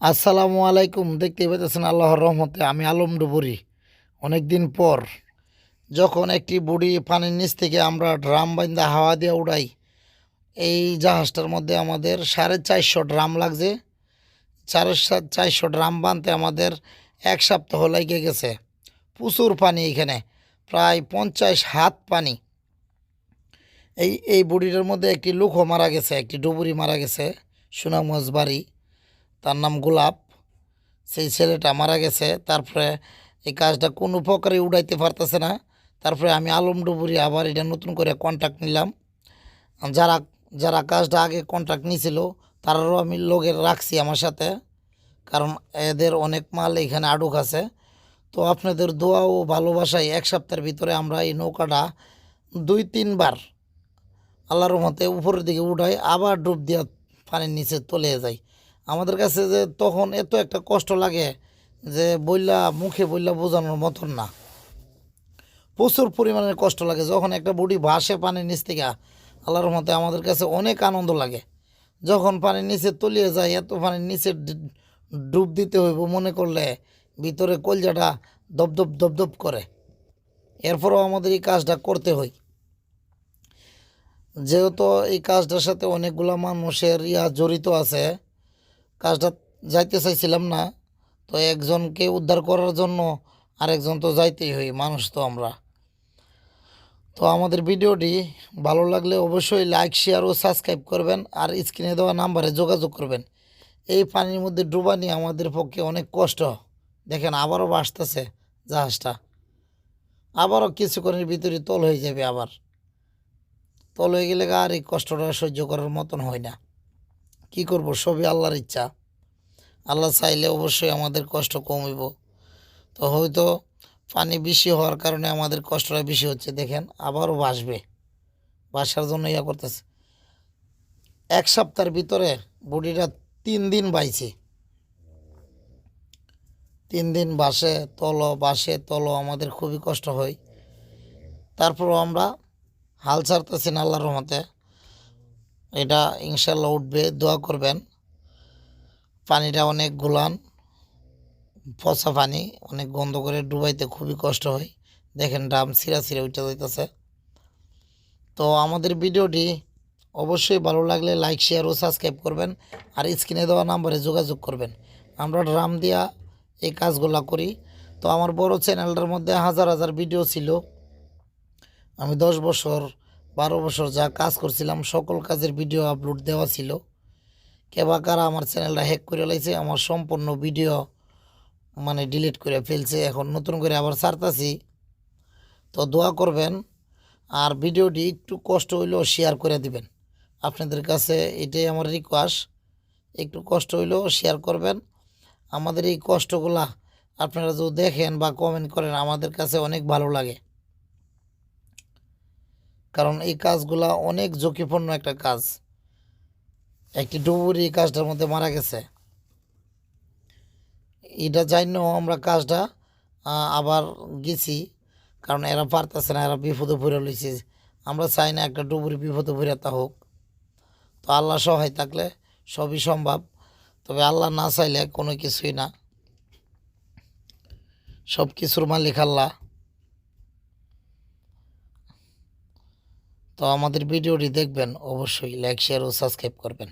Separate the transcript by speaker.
Speaker 1: আসসালামু আলাইকুম দেখতে পেতেছেন আল্লাহর রহমতে আমি আলম ডুবুরি। অনেক দিন পর যখন একটি বুড়ি পানির নিচ থেকে আমরা ড্রাম বাইন্দা হাওয়া দিয়ে উড়াই, এই জাহাজটার মধ্যে আমাদের সাড়ে চারশো ড্রাম লাগছে। সা- চারশো ড্রাম বানতে আমাদের এক সপ্তাহ লেগে গেছে। প্রচুর পানি এখানে, প্রায় পঞ্চাশ হাত পানি। এই এই বুড়িটার মধ্যে একটি লুকো মারা গেছে, একটি ডুবুরি মারা গেছে, সুনামগঞ্জ বাড়ি। তার নাম গোলাপ। সেই ছেলেটা মারা গেছে। তারপরে এই কাজটা কোনো প্রকারে উড়াইতে পারতেছে না। তারপরে আমি আলম ডুবুরি আবার এটা নতুন করে কন্ট্যাক্ট নিলাম। যারা যারা কাজটা আগে কন্ট্রাক্ট নিয়েছিল তারারও আমি লোকের রাখছি আমার সাথে। কারণ এদের অনেক মাল এখানে আটক আছে। তো আপনাদের দোয়া ও ভালোবাসায় এক সপ্তাহের ভিতরে আমরা এই নৌকাটা দুই, তিনবার আল্লাহর মতে উপরের দিকে উঠাই, আবার ডুব দিয়ে পানির নিচে চলে যাই। আমাদের কাছে যে তখন এত একটা কষ্ট লাগে যে বইলা, মুখে বইলা বোঝানোর মতন না। প্রচুর পরিমাণে কষ্ট লাগে। যখন একটা বুড়ি ভাসে পানির নিচ থেকে, আল্লাহর মতে আমাদের কাছে অনেক আনন্দ লাগে। যখন পানির নিচে তলিয়ে যায়, এত পানির নিচে ডুব দিতে হইব মনে করলে ভিতরে কলজাটা দপদপ দপদপ করে। এরপরেও আমাদের এই কাজটা করতে হয়। যেহেতু এই কাজটার সাথে অনেকগুলা মানুষের ইয়া জড়িত আছে কাজটা যাইতে চাইছিলাম না, তো একজনকে উদ্ধার করার জন্য আরেকজন তো যাইতেই হই মানুষ তো আমরা। তো আমাদের ভিডিওটি ভালো লাগলে অবশ্যই লাইক শেয়ার ও সাবস্ক্রাইব করবেন আর স্ক্রিনে দেওয়া নাম্বারে যোগাযোগ করবেন। এই পানির মধ্যে ডুবানি আমাদের পক্ষে অনেক কষ্ট। দেখেন, আবারও বাসতেছে জাহাজটা। আবারও কিছুক্ষণের ভিতরে তল হয়ে যাবে আবার। তল হয়ে গেলে আর এই কষ্টটা সহ্য করার মতন হয় না। কি করব? সবই আল্লাহর ইচ্ছা। আল্লাহ চাইলে অবশ্যই আমাদের কষ্ট কমিব তো হয়তো পানি বেশি হওয়ার কারণে আমাদের কষ্টটা বেশি হচ্ছে, দেখেন আবারও বাসবে বাসার জন্য ইয়া করতেছে। এক সপ্তাহের ভিতরে বডিটা তিন দিন বাইছে তিন দিন বাসে তলো বাসে তলো, আমাদের খুবই কষ্ট হয়। তারপরও আমরা হাল ছাড়তেছি না আল্লাহর রহমতে। এটা ইনশাল্লাহ উঠবে, দোয়া করবেন। পানিটা অনেক গোলান, পচা পানি, অনেক গন্ধ করে ডুবাইতে খুবই কষ্ট হয়। দেখেন ড্রাম ছিঁড়া ছিঁড়ে উঠে যাইতেছে। তো আমাদের ভিডিওটি অবশ্যই ভালো লাগলে লাইক, শেয়ার ও সাবস্ক্রাইব করবেন আর স্ক্রিনে দেওয়া নাম্বারে যোগাযোগ করবেন। আমরা ড্রাম দিয়া এই কাজগুলো করি। তো আমার বড় চ্যানেলটার মধ্যে হাজার হাজার ভিডিও ছিল। আমি দশ বছর বারো বছর যা কাজ করছিলাম, সকল কাজের ভিডিও আপলোড দেওয়া ছিল। কেবা কারা আমার চ্যানেলটা হ্যাক করে লাইছে, আমার সম্পূর্ণ ভিডিও মানে ডিলিট করে ফেলছে। এখন নতুন করে আবার ছাড়তাছি। তো দোয়া করবেন, আর ভিডিওটি একটু কষ্ট হইলেও শেয়ার করে দিবেন। আপনাদের কাছে এটাই আমার রিকোয়েস্ট একটু কষ্ট হইলেও শেয়ার করবেন। আমাদের এই কষ্টগুলা আপনারা যদি দেখেন বা কমেন্ট করেন, আমাদের কাছে অনেক ভালো লাগে। কারণ এই কাজগুলা অনেক ঝুঁকিপূর্ণ একটা কাজ। একটি ডুবুরি এই কাজটার মধ্যে মারা গেছে। এটা জানো আমরা কাজটা আবার গেছি। কারণ এরা পারতেছে না, এরা বিপদে ভরে লইছে আমরা চাই না একটা ডুবুরি বিপদে ভরে তা হোক। তো আল্লাহ সহায় থাকলে সবই সম্ভব। তবে আল্লাহ না চাইলে কোনো কিছুই না। সব কিছুর মালিক আল্লাহ। তো আমাদের ভিডিওটি দেখবেন অবশ্যই লাইক শেয়ার ও সাবস্ক্রাইব করবেন।